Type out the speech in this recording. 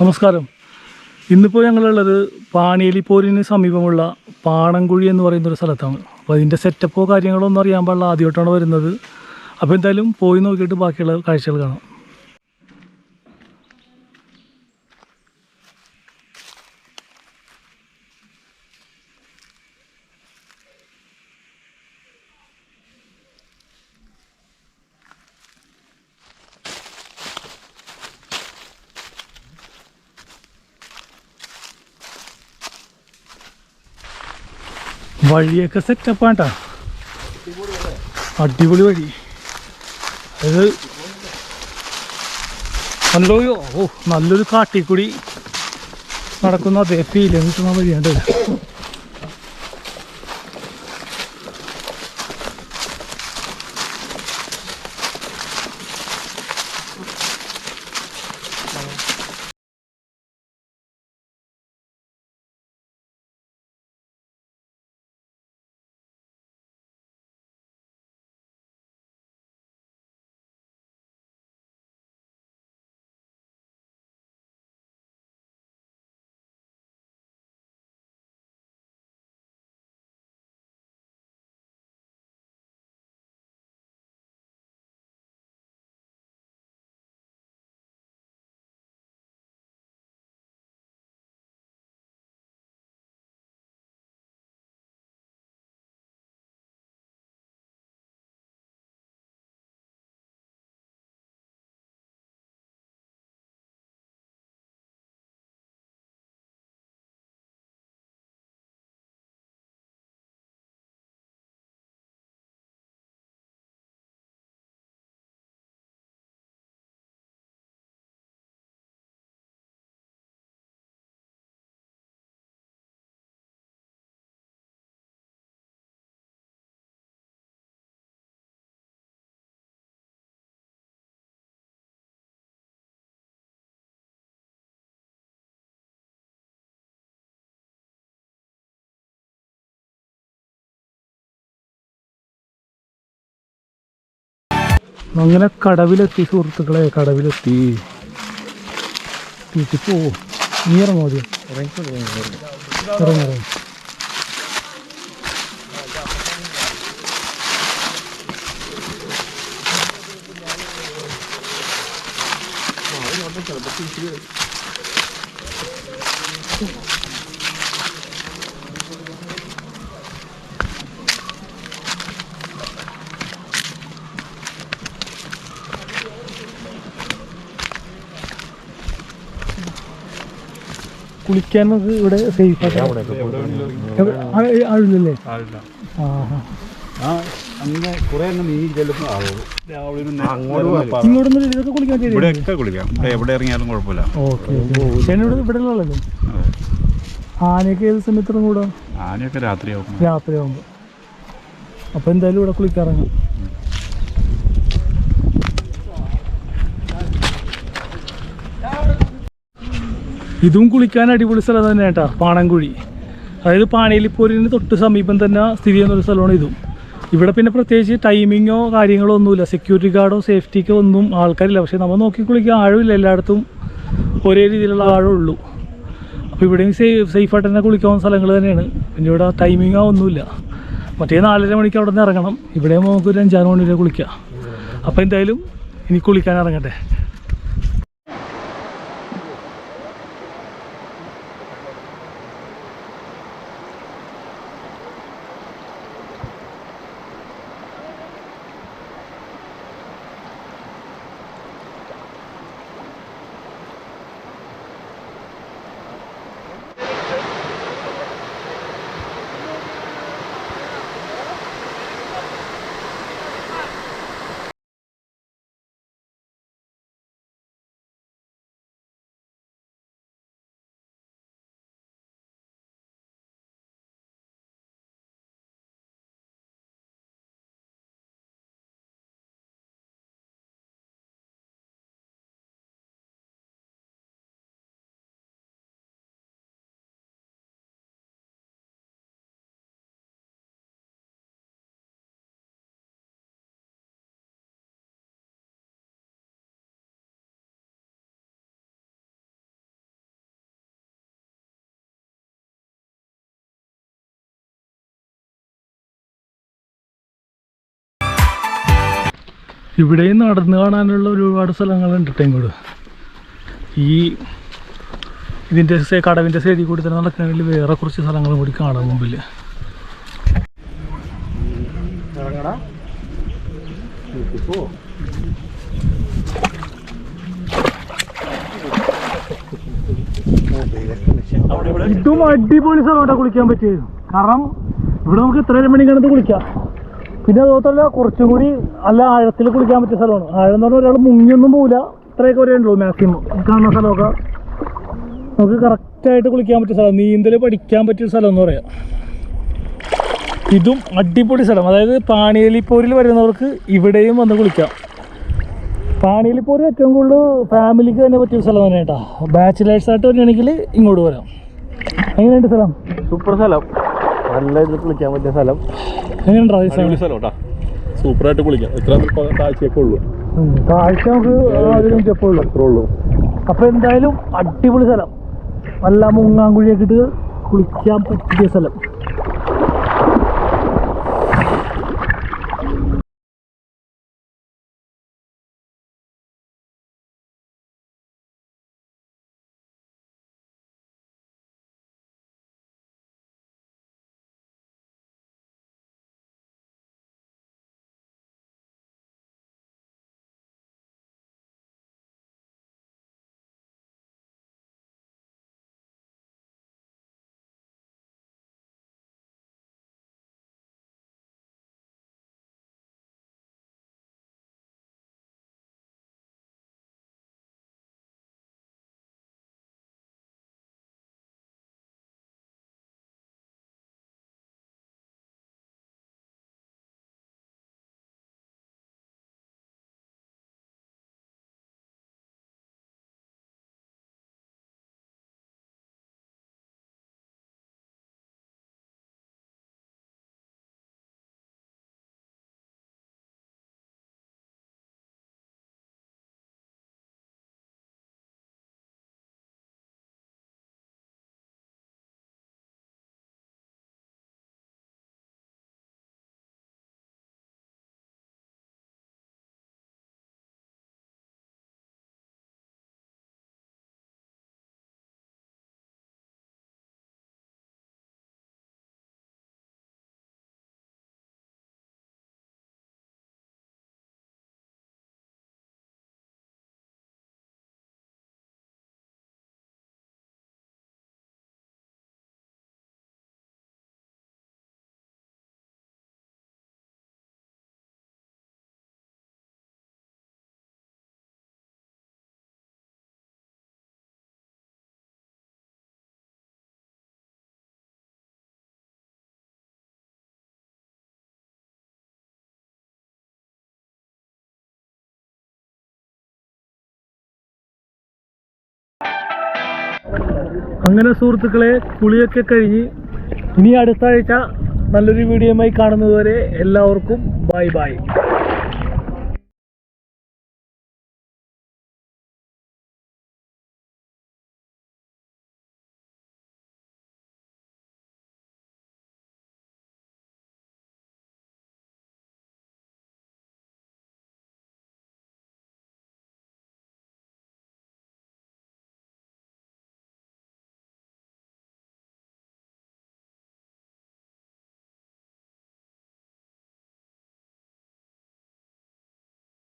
നമസ്കാരം. ഇന്നിപ്പോൾ ഞങ്ങളുള്ളത് പാണിയലിപ്പോരിന് സമീപമുള്ള പാണൻകുഴി എന്ന് പറയുന്ന ഒരു സ്ഥലത്താണ് അപ്പോൾ അതിന്റെ സെറ്റപ്പോ കാര്യങ്ങളോ ഒന്നും അറിയാൻ പാടില്ല. ആദ്യമായിട്ടാണ് വരുന്നത്. അപ്പോൾ എന്തായാലും പോയി നോക്കിയിട്ട് ബാക്കിയുള്ള കാഴ്ചകൾ കാണാം. വഴിയൊക്കെ സെറ്റപ്പാട്ടാ അടിപൊളി വഴി. അത് കണ്ടോ? ഓ നല്ലൊരു കാട്ടിക്കൂടി നടക്കുന്ന അതേ ഫീലിംഗ് കിട്ടുന്ന വഴിയാണ് അങ്ങനെ കടവിലെത്തി സുഹൃത്തുക്കളെ കടവിലെത്തി. വീട്ടിൽ പോവും നീ ഇറങ്ങോ. ഇറങ്ങി ഇറങ്ങി കുളിക്കാൻ നമുക്ക് ഇവിടെ സേഫ് ആളില്ലല്ലേ? ഇവിടെ എവിടെ ഇറങ്ങിയാലും കുഴപ്പമില്ല. ഇവിടെ ആനയൊക്കെ ഏത് സമയത്തും കൂടെ ആനയൊക്കെ രാത്രിയാവും. രാത്രിയാവുമ്പോ. അപ്പൊ എന്തായാലും ഇവിടെ കുളിക്കാറങ്ങാം. ഇതും കുളിക്കാൻ അടിപൊളി സ്ഥലം തന്നെ കേട്ടോ പാണൻകുഴി അതായത് പാണേലിപ്പോരിന് തൊട്ട് സമീപം തന്നെ സ്ഥിതി ചെയ്യുന്നൊരു സ്ഥലമാണ് ഇതും. ഇവിടെ പിന്നെ പ്രത്യേകിച്ച് ടൈമിങ്ങോ കാര്യങ്ങളോ ഒന്നുമില്ല. സെക്യൂരിറ്റി ഗാർഡോ സേഫ്റ്റിക്കോ ഒന്നും ആൾക്കാരില്ല. പക്ഷേ നമ്മൾ നോക്കി കുളിക്കാൻ ആഴമില്ല. എല്ലായിടത്തും ഒരേ രീതിയിലുള്ള ആഴമുള്ളൂ അപ്പോൾ ഇവിടെയും സേഫ് സേഫായിട്ട് തന്നെ കുളിക്കാവുന്ന സ്ഥലങ്ങൾ തന്നെയാണ്. പിന്നെ ഇവിടെ ടൈമിങ്ങോ ഒന്നുമില്ല. മറ്റേ നാലര മണിക്ക് അവിടെ നിന്ന് ഇറങ്ങണം. ഇവിടെ നമുക്ക് ഒരു അഞ്ചാറ് മണി വരെ കുളിക്കാം. അപ്പോൾ എന്തായാലും ഇനി കുളിക്കാൻ ഇറങ്ങട്ടെ. ഇവിടെയും നടന്നു കാണാനുള്ള ഒരുപാട് സ്ഥലങ്ങളുണ്ട് കേട്ടോ ഇങ്ങോട്ട് ഈ ഇതിന്റെ കടവിന്റെ സൈഡിൽ കൂടി തന്നെ നടക്കണമെങ്കിൽ വേറെ കുറച്ച് സ്ഥലങ്ങളും കൂടി കാണാൻ മുമ്പിൽ ഇതും അടിപൊളി സ്ഥലം കുളിക്കാൻ പറ്റിയത്. കാരണം ഇവിടെ നമുക്ക് എത്ര മണി കണ്ടത് കുളിക്കാം. പിന്നെ അതുപോലെ കുറച്ചും കൂടി നല്ല ആഴത്തിൽ കുളിക്കാൻ പറ്റിയ സ്ഥലമാണ്. ആഴം എന്ന് പറഞ്ഞാൽ ഒരാൾ മുങ്ങിയൊന്നും പോവില്ല. ഇത്രയൊക്കെ വരെ ഉള്ളൂ മാക്സിമം കാണുന്ന സ്ഥലമൊക്കെ. നമുക്ക് കറക്റ്റായിട്ട് കുളിക്കാൻ പറ്റിയ സ്ഥലം. നീന്തൽ പഠിക്കാൻ പറ്റിയ സ്ഥലം എന്ന് പറയാം. ഇതും അടിപൊളി സ്ഥലം. അതായത് പാണിയലിപ്പോരിൽ വരുന്നവർക്ക് ഇവിടെയും വന്ന് കുളിക്കാം. പാണിയലിപ്പോര് ഏറ്റവും കൂടുതൽ ഫാമിലിക്ക് തന്നെ പറ്റിയ സ്ഥലം തന്നെ കേട്ടോ. ബാച്ചിലേഴ്സ് ആയിട്ട് വരികയാണെങ്കിൽ ഇങ്ങോട്ട് വരാം. എങ്ങനെയുണ്ട് സ്ഥലം? സൂപ്പർ സ്ഥലം. നല്ല ഇത് കുളിക്കാൻ പറ്റിയ സ്ഥലം. സ്ഥലം സൂപ്പറായിട്ട് കുളിക്കാം. ഇത്ര കാഴ്ചയൊക്കെ ഉള്ളൂ. കാഴ്ച നമുക്ക് അതിലും ചെപ്പുള്ളൂ അത്രേ ഉള്ളൂ. അപ്പോൾ എന്തായാലും അടിപൊളി സ്ഥലം. നല്ല മുങ്ങാങ്കുഴിയൊക്കെ ഇട്ട് കുളിക്കാൻ പറ്റിയ സ്ഥലം. അങ്ങനെ സുഹൃത്തുക്കളെ കുളിയൊക്കെ കഴിഞ്ഞ് ഇനി അടുത്ത ആഴ്ച നല്ലൊരു വീഡിയോയുമായി കാണുന്നതുവരെ എല്ലാവർക്കും ബൈ ബൈ